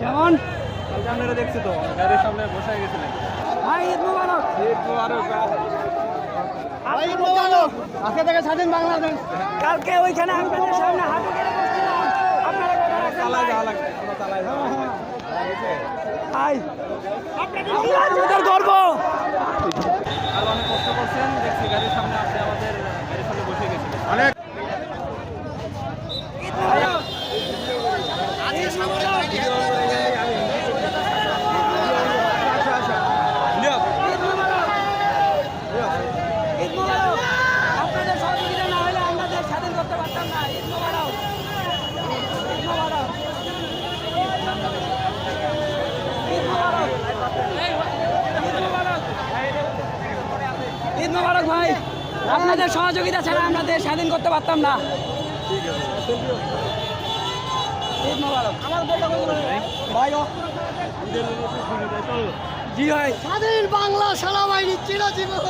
কেমন? আপনারা দেখছি তো গাড়ির সামনে বসে গেছিলেন ভাই ঈদ মুবারক। আজকে থেকে স্বাধীন বাংলাদেশ। কালকে ওইখানে আপনাদের সামনে হাতে ধরে বসছিলাম। আপনারা কথা ভাই। লাগবে কোনো চালাই যাওয়া লাগবে। ভাই আমরা আমাদের গর্ব আর অনেক কষ্ট করছেন দেখছি গাড়ির সামনে আপনি আমাদের গাড়ির সামনে বসে গেছিলেন অনেক ঈদ মুবারক ঈদ মুবারক ঈদ মুবারক আপনাদের সহযোগিতা না হলে আমরা দেশ স্বাধীন করতে পারতাম না ঈদ মুবারক ঈদ মুবারক ঈদ মুবারক ঈদ মুবারক ঈদ মুবারক ভাই। আপনাদের সহযোগিতা ছাড়া আমরা দেশ স্বাধীন করতে পারতাম না। জি ভাই। স্বাধীন বাংলা সেনাবাহিনী চিরজীবন।